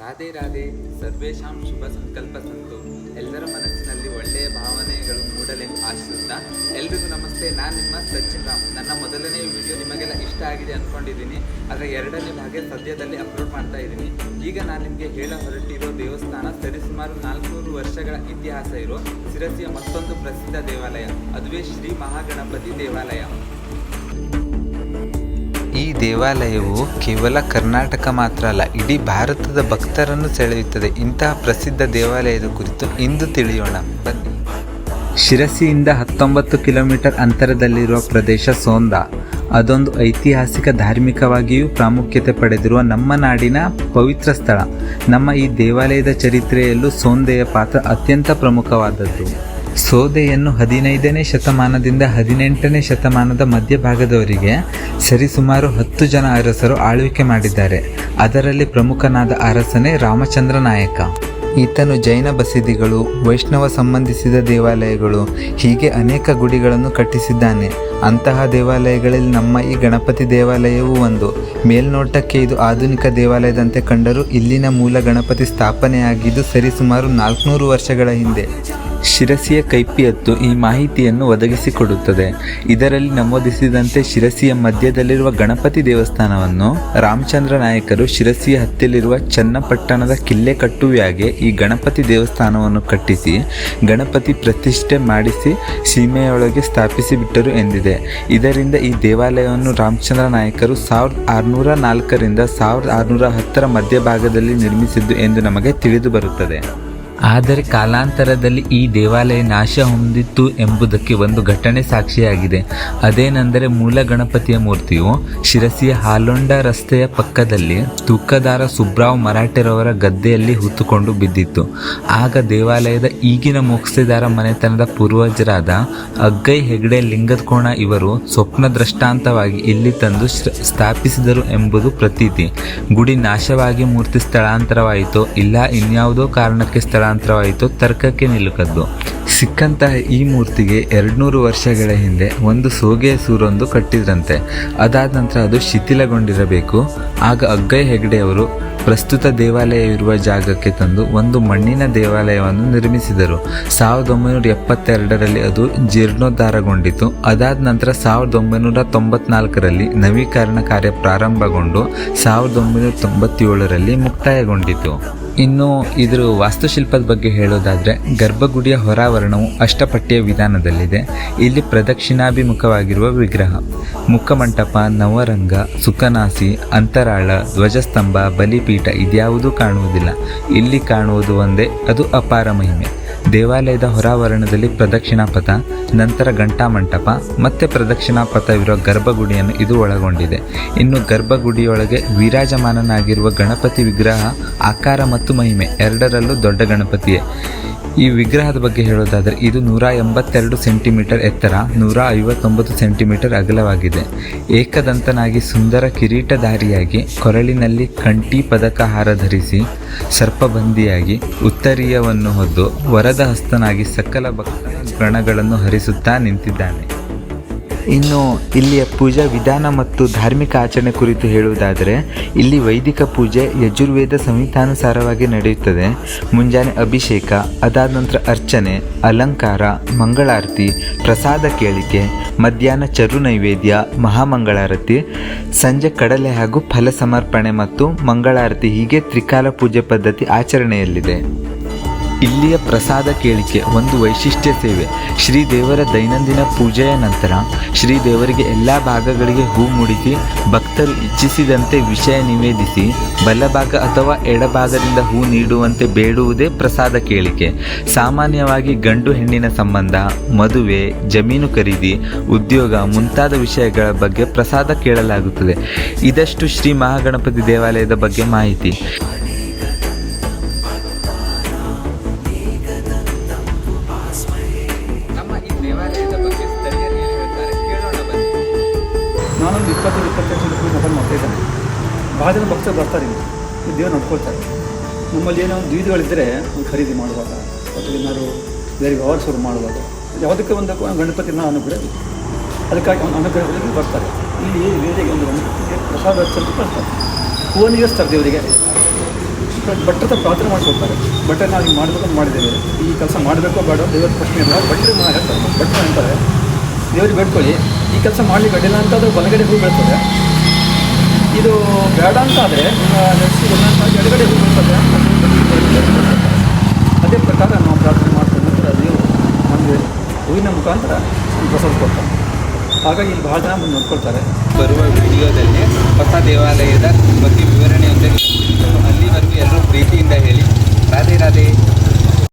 ರಾಧೆ ರಾಧೆ ಸರ್ವೇಶಾಂ ಶುಭ ಸಂಕಲ್ಪ ಸಂತು ಎಲ್ಲರ ಮನಸ್ಸಿನಲ್ಲಿ ಒಳ್ಳೆಯ ಭಾವನೆಗಳು ಮೂಡಲೆಂದು ಆಶಿಸುತ್ತಾ ಎಲ್ರಿಗೂ ನಮಸ್ತೆ. ನಾನು ನಿಮ್ಮ ಸಚಿನ್ ರಾಮ್. ನನ್ನ ಮೊದಲನೇ ವಿಡಿಯೋ ನಿಮಗೆಲ್ಲ ಇಷ್ಟ ಆಗಿದೆ ಅಂದ್ಕೊಂಡಿದ್ದೀನಿ ಅದರ ಎರಡನೇ ಭಾಗ ಸದ್ಯದಲ್ಲಿ ಅಪ್ಲೋಡ್ ಮಾಡ್ತಾ ಇದ್ದೀನಿ. ಈಗ ನಾನು ನಿಮಗೆ ಹೇಳ ಹೊರಟಿರೋ ದೇವಸ್ಥಾನ ಸರಿಸುಮಾರು ನಾಲ್ಕುನೂರು ವರ್ಷಗಳ ಇತಿಹಾಸ ಇರೋ ಸಿರಸಿಯ ಮತ್ತೊಂದು ಪ್ರಸಿದ್ಧ ದೇವಾಲಯ. ಅದುವೇ ಶ್ರೀ ಮಹಾಗಣಪತಿ ದೇವಾಲಯ. ದೇವಾಲಯವು ಕೇವಲ ಕರ್ನಾಟಕ ಮಾತ್ರ ಅಲ್ಲ, ಇಡೀ ಭಾರತದ ಭಕ್ತರನ್ನು ಸೆಳೆಯುತ್ತದೆ. ಇಂತಹ ಪ್ರಸಿದ್ಧ ದೇವಾಲಯದ ಕುರಿತು ಇಂದು ತಿಳಿಯೋಣ. ಬನ್ನಿ. ಶಿರಸಿಯಿಂದ ಹತ್ತೊಂಬತ್ತು ಕಿಲೋಮೀಟರ್ ಅಂತರದಲ್ಲಿರುವ ಪ್ರದೇಶ ಸೋಂದ. ಅದೊಂದು ಐತಿಹಾಸಿಕ ಧಾರ್ಮಿಕವಾಗಿಯೂ ಪ್ರಾಮುಖ್ಯತೆ ಪಡೆದಿರುವ ನಮ್ಮ ನಾಡಿನ ಪವಿತ್ರ ಸ್ಥಳ. ನಮ್ಮ ಈ ದೇವಾಲಯದ ಚರಿತ್ರೆಯಲ್ಲೂ ಸೋಂದೆಯ ಪಾತ್ರ ಅತ್ಯಂತ ಪ್ರಮುಖವಾದದ್ದು. ಸೋದೆಯನ್ನು ಹದಿನೈದನೇ ಶತಮಾನದಿಂದ ಹದಿನೆಂಟನೇ ಶತಮಾನದ ಮಧ್ಯಭಾಗದವರಿಗೆ ಸರಿಸುಮಾರು ಹತ್ತು ಜನ ಅರಸರು ಆಳ್ವಿಕೆ ಮಾಡಿದ್ದಾರೆ. ಅದರಲ್ಲಿ ಪ್ರಮುಖನಾದ ಅರಸನೇ ರಾಮಚಂದ್ರ ನಾಯಕ. ಈತನು ಜೈನ ಬಸದಿಗಳು, ವೈಷ್ಣವ ಸಂಬಂಧಿಸಿದ ದೇವಾಲಯಗಳು, ಹೀಗೆ ಅನೇಕ ಗುಡಿಗಳನ್ನು ಕಟ್ಟಿಸಿದ್ದಾನೆ. ಅಂತಹ ದೇವಾಲಯಗಳಲ್ಲಿ ನಮ್ಮ ಈ ಗಣಪತಿ ದೇವಾಲಯವೂ ಒಂದು. ಮೇಲ್ನೋಟಕ್ಕೆ ಇದು ಆಧುನಿಕ ದೇವಾಲಯದಂತೆ ಕಂಡರೂ ಇಲ್ಲಿನ ಮೂಲ ಗಣಪತಿ ಸ್ಥಾಪನೆಯಾಗಿದ್ದು ಸರಿಸುಮಾರು ನಾಲ್ಕುನೂರು ವರ್ಷಗಳ ಹಿಂದೆ. ಶಿರಸಿಯ ಕೈಪಿಯತ್ತು ಈ ಮಾಹಿತಿಯನ್ನು ಒದಗಿಸಿಕೊಡುತ್ತದೆ. ಇದರಲ್ಲಿ ನಮೂದಿಸಿದಂತೆ ಶಿರಸಿಯ ಮಧ್ಯದಲ್ಲಿರುವ ಗಣಪತಿ ದೇವಸ್ಥಾನವನ್ನು ರಾಮಚಂದ್ರ ನಾಯಕರು ಶಿರಸಿಯ ಹತ್ತಿರಲಿರುವ ಚನ್ನಪಟ್ಟಣದ ಕಿಲ್ಲೆ ಕಟ್ಟುವಿಯಾಗೆ ಈ ಗಣಪತಿ ದೇವಸ್ಥಾನವನ್ನು ಕಟ್ಟಿಸಿ, ಗಣಪತಿ ಪ್ರತಿಷ್ಠೆ ಮಾಡಿಸಿ ಸೀಮೆಯೊಳಗೆ ಸ್ಥಾಪಿಸಿಬಿಟ್ಟರು ಎಂದಿದೆ. ಇದರಿಂದ ಈ ದೇವಾಲಯವನ್ನು ರಾಮಚಂದ್ರ ನಾಯಕರು ಸಾವಿರದ ಆರುನೂರ ನಾಲ್ಕರಿಂದ ಸಾವಿರದ ಆರುನೂರ ಹತ್ತರ ಮಧ್ಯಭಾಗದಲ್ಲಿ ನಿರ್ಮಿಸಿದ್ದು ಎಂದು ನಮಗೆ ತಿಳಿದು ಬರುತ್ತದೆ. ಆದರೆ ಕಾಲಾಂತರದಲ್ಲಿ ಈ ದೇವಾಲಯ ನಾಶ ಹೊಂದಿತ್ತು ಎಂಬುದಕ್ಕೆ ಒಂದು ಘಟನೆ ಸಾಕ್ಷಿಯಾಗಿದೆ. ಅದೇನೆಂದರೆ ಮೂಲ ಗಣಪತಿಯ ಮೂರ್ತಿಯು ಶಿರಸಿಯ ಹಾಲೊಂಡ ರಸ್ತೆಯ ಪಕ್ಕದಲ್ಲಿ ತೂಕದಾರ ಸುಬ್ರಾವ್ ಮರಾಠೆರವರ ಗದ್ದೆಯಲ್ಲಿ ಹೂತುಕೊಂಡು ಬಿದ್ದಿತ್ತು. ಆಗ ದೇವಾಲಯದ ಈಗಿನ ಮೋಕ್ಸೆದಾರ ಮನೆತನದ ಪೂರ್ವಜರಾದ ಅಗ್ಗೈ ಹೆಗ್ಡೆ ಲಿಂಗದಕೋಣ ಇವರು ಸ್ವಪ್ನ ದೃಷ್ಟಾಂತವಾಗಿ ಇಲ್ಲಿ ತಂದು ಸ್ಥಾಪಿಸಿದರು ಎಂಬುದು ಪ್ರತೀತಿ. ಗುಡಿ ನಾಶವಾಗಿ ಮೂರ್ತಿ ಸ್ಥಳಾಂತರವಾಯಿತು. ಇಲ್ಲ ಇನ್ಯಾವುದೋ ಕಾರಣಕ್ಕೆ ಸ್ಥಳಾಂತರವಾಯಿತೋ ತರ್ಕಕ್ಕೆ ನಿಲುಕದ್ದು. ಸಿಕ್ಕಂತಹ ಈ ಮೂರ್ತಿಗೆ ಎರಡ್ನೂರು ವರ್ಷಗಳ ಹಿಂದೆ ಒಂದು ಸೋಗೆಯ ಸೂರೊಂದು ಕಟ್ಟಿದ್ರಂತೆ. ಅದಾದ ನಂತರ ಅದು ಶಿಥಿಲಗೊಂಡಿರಬೇಕು. ಆಗ ಅಗ್ಗೈ ಹೆಗ್ಡೆಯವರು ಪ್ರಸ್ತುತ ದೇವಾಲಯ ಇರುವ ಜಾಗಕ್ಕೆ ತಂದು ಒಂದು ಮಣ್ಣಿನ ದೇವಾಲಯವನ್ನು ನಿರ್ಮಿಸಿದರು. ಸಾವಿರದ ಒಂಬೈನೂರ ಎಪ್ಪತ್ತೆರಡರಲ್ಲಿ ಅದು ಜೀರ್ಣೋದ್ಧಾರಗೊಂಡಿತು. ಅದಾದ ನಂತರ ಸಾವಿರದ ಒಂಬೈನೂರ ತೊಂಬತ್ನಾಲ್ಕರಲ್ಲಿ ನವೀಕರಣ ಕಾರ್ಯ ಪ್ರಾರಂಭಗೊಂಡು ಸಾವಿರದ ಒಂಬೈನೂರ ತೊಂಬತ್ತೇಳರಲ್ಲಿ ಮುಕ್ತಾಯಗೊಂಡಿತು. ಇನ್ನು ಇದ್ರ ವಾಸ್ತುಶಿಲ್ಪದ ಬಗ್ಗೆ ಹೇಳೋದಾದರೆ, ಗರ್ಭಗುಡಿಯ ಹೊರಾವರಣವು ಅಷ್ಟಪಟ್ಟಿಯ ವಿಧಾನದಲ್ಲಿದೆ. ಇಲ್ಲಿ ಪ್ರದಕ್ಷಿಣಾಭಿಮುಖವಾಗಿರುವ ವಿಗ್ರಹ, ಮುಖಮಂಟಪ, ನವರಂಗ ಸುಖನಾಸಿ ಅಂತರಾಳ, ಧ್ವಜಸ್ತಂಭ, ಬಲಿಪೀಠ ಇದ್ಯಾವುದೂ ಕಾಣುವುದಿಲ್ಲ. ಇಲ್ಲಿ ಕಾಣುವುದು ಒಂದೇ, ಅದು ಅಪಾರ ಮಹಿಮೆ. ದೇವಾಲಯದ ಹೊರಾವರಣದಲ್ಲಿ ಪ್ರದಕ್ಷಿಣಾಪಥ, ನಂತರ ಘಂಟಾ ಮಂಟಪ ಮತ್ತೆ ಪ್ರದಕ್ಷಿಣಾಪಥವಿರುವ ಗರ್ಭಗುಡಿಯನ್ನು ಇದು ಒಳಗೊಂಡಿದೆ. ಇನ್ನು ಗರ್ಭಗುಡಿಯೊಳಗೆ ವಿರಾಜಮಾನನಾಗಿರುವ ಗಣಪತಿ ವಿಗ್ರಹ, ಆಕಾರ ಮತ್ತು ಮಹಿಮೆ ಎರಡರಲ್ಲೂ ದೊಡ್ಡ ಗಣಪತಿಯೇ. ಈ ವಿಗ್ರಹದ ಬಗ್ಗೆ ಹೇಳೋದಾದರೆ ಇದು ನೂರ ಎಂಬತ್ತೆರಡು ಸೆಂಟಿಮೀಟರ್ ಎತ್ತರ, ನೂರ ಐವತ್ತೊಂಬತ್ತು ಸೆಂಟಿಮೀಟರ್ ಅಗಲವಾಗಿದೆ. ಏಕದಂತನಾಗಿ ಸುಂದರ ಕಿರೀಟಧಾರಿಯಾಗಿ, ಕೊರಳಿನಲ್ಲಿ ಕಂಠಿ ಪದಕ ಹಾರ ಧರಿಸಿ, ಸರ್ಪಬಂದಿಯಾಗಿ, ಉತ್ತರೀಯವನ್ನು ಹೊದ್ದು ವರದ ಹಸ್ತನಾಗಿ ಸಕಲ ಭಕ್ತ ಗಣಗಳನ್ನು ಹರಿಸುತ್ತಾ ನಿಂತಿದ್ದಾನೆ. ಇನ್ನು ಇಲ್ಲಿಯ ಪೂಜಾ ವಿಧಾನ ಮತ್ತು ಧಾರ್ಮಿಕ ಆಚರಣೆ ಕುರಿತು ಹೇಳುವುದಾದರೆ, ಇಲ್ಲಿ ವೈದಿಕ ಪೂಜೆ ಯಜುರ್ವೇದ ಸಂಹಿತಾನುಸಾರವಾಗಿ ನಡೆಯುತ್ತದೆ. ಮುಂಜಾನೆ ಅಭಿಷೇಕ, ಅದಾದ ನಂತರ ಅರ್ಚನೆ, ಅಲಂಕಾರ, ಮಂಗಳಾರತಿ, ಪ್ರಸಾದ ಕೇಳಿಕೆ, ಮಧ್ಯಾಹ್ನ ಚರು ನೈವೇದ್ಯ, ಮಹಾಮಂಗಳಾರತಿ, ಸಂಜೆ ಕಡಲೆ ಹಾಗೂ ಫಲ ಸಮರ್ಪಣೆ ಮತ್ತು ಮಂಗಳಾರತಿ ಹೀಗೆ ತ್ರಿಕಾಲ ಪೂಜೆ ಪದ್ಧತಿ ಆಚರಣೆಯಲ್ಲಿದೆ. ಇಲ್ಲಿಯ ಪ್ರಸಾದ ಕೇಳಿಕೆ ಒಂದು ವೈಶಿಷ್ಟ್ಯ ಸೇವೆ. ಶ್ರೀದೇವರ ದೈನಂದಿನ ಪೂಜೆಯ ನಂತರ ಶ್ರೀದೇವರಿಗೆ ಎಲ್ಲ ಭಾಗಗಳಿಗೆ ಹೂ ಮುಡಿಸಿ ಭಕ್ತರು ಇಚ್ಛಿಸಿದಂತೆ ವಿಷಯ ನಿವೇದಿಸಿ ಬಲಭಾಗ ಅಥವಾ ಎಡಭಾಗದಿಂದ ಹೂ ನೀಡುವಂತೆ ಬೇಡುವುದೇ ಪ್ರಸಾದ ಕೇಳಿಕೆ. ಸಾಮಾನ್ಯವಾಗಿ ಗಂಡು ಹೆಣ್ಣಿನ ಸಂಬಂಧ, ಮದುವೆ, ಜಮೀನು ಖರೀದಿ, ಉದ್ಯೋಗ ಮುಂತಾದ ವಿಷಯಗಳ ಬಗ್ಗೆ ಪ್ರಸಾದ ಕೇಳಲಾಗುತ್ತದೆ. ಇದಷ್ಟು ಶ್ರೀ ಮಹಾಗಣಪತಿ ದೇವಾಲಯದ ಬಗ್ಗೆ ಮಾಹಿತಿ. ಮೊಬೈಲ್ ಮಾಡ್ತಾ ಇದ್ದೇನೆ ಭಾಳ ಜನ ಭಕ್ತರು ಬರ್ತಾರೆ ದೇವ್ರು ನೋಡ್ಕೊಳ್ತಾರೆ. ನಮ್ಮಲ್ಲಿ ಏನೋ ಒಂದು ದ್ವಿಧಗಳಿದ್ದರೆ ಖರೀದಿ ಮಾಡುವಾಗ ಅಥವಾ ಏನಾದ್ರು ಬೇರೆ ವ್ಯವಹಾರ ಶುರು ಮಾಡುವಾಗ ಯಾವುದಕ್ಕೆ ಒಂದು ಗಣಪತಿನ ಅನುಗ್ರಹ. ಅದಕ್ಕಾಗಿ ಒಂದು ಅನುಗ್ರಹದಲ್ಲಿ ಬರ್ತಾರೆ. ಇಲ್ಲಿ ಬೇರೆ ಒಂದು ಗಣಪತಿಗೆ ಪ್ರಸಾದ ಹಚ್ಚಲು ಬರ್ತಾರೆ. ಹೂವನ್ನು ಇರಿಸ್ತಾರೆ ದೇವರಿಗೆ. ಹತ್ರ ಪ್ರಾರ್ಥನೆ ಮಾಡಿಕೊಡ್ತಾರೆ ಭಟ್ರೆ ನಾವು ಹಿಂಗೆ ಮಾಡಬೇಕು ಮಾಡಿದ್ದೇವೆ. ಈ ಕೆಲಸ ಮಾಡಬೇಕೋ ಬೇಡ ದೇವರ ಪ್ರಶ್ನೆ ಇಲ್ಲ. ಬಟ್ಟೆ ಮಾ, ಹೇಳ್ತಾರೆ. ಭಟ್ರು ಅಂತಾರೆ, ದೇವ್ರಿಗೆ ಬೇಡ್ಕೊಳ್ಳಿ. ಈ ಕೆಲಸ ಮಾಡಲಿಕ್ಕೆ ಅಡ್ಡಿಲ್ಲ ಅಂತ ಅದು ಬಲಗಡೆ ಹೂ ಇದು ಬೇಡ ಅಂತ ಆದರೆ ನಿಮ್ಮ ಒಂದೊಂದಾಗಿ ಎಡಗಡೆ ಅದೇ ಪ್ರಕಾರ ನಾವು ಪ್ರಾರ್ಥನೆ ಮಾಡ್ಕೊಂಡ ನಂತರ ನೀವು ನಮಗೆ ಹೂವಿನ ಮುಖಾಂತರ ಪ್ರಸಾದ ಕೊಡ್ತಾರೆ. ಹಾಗಾಗಿ ಇಲ್ಲಿ ಭಾಳ ಜನ ಬಂದು ನೋಡ್ಕೊಳ್ತಾರೆ. ಬರುವ ವಿಡಿಯೋದಲ್ಲಿ ಹೊಸ ದೇವಾಲಯದ ಬಗ್ಗೆ ವಿವರಣೆಯೊಂದಿಗೆ ಅಲ್ಲಿವರೆಗೂ ಎಲ್ಲರೂ ಪ್ರೀತಿಯಿಂದ ಹೇಳಿ. ರಾಧೆ ರಾಧೆ.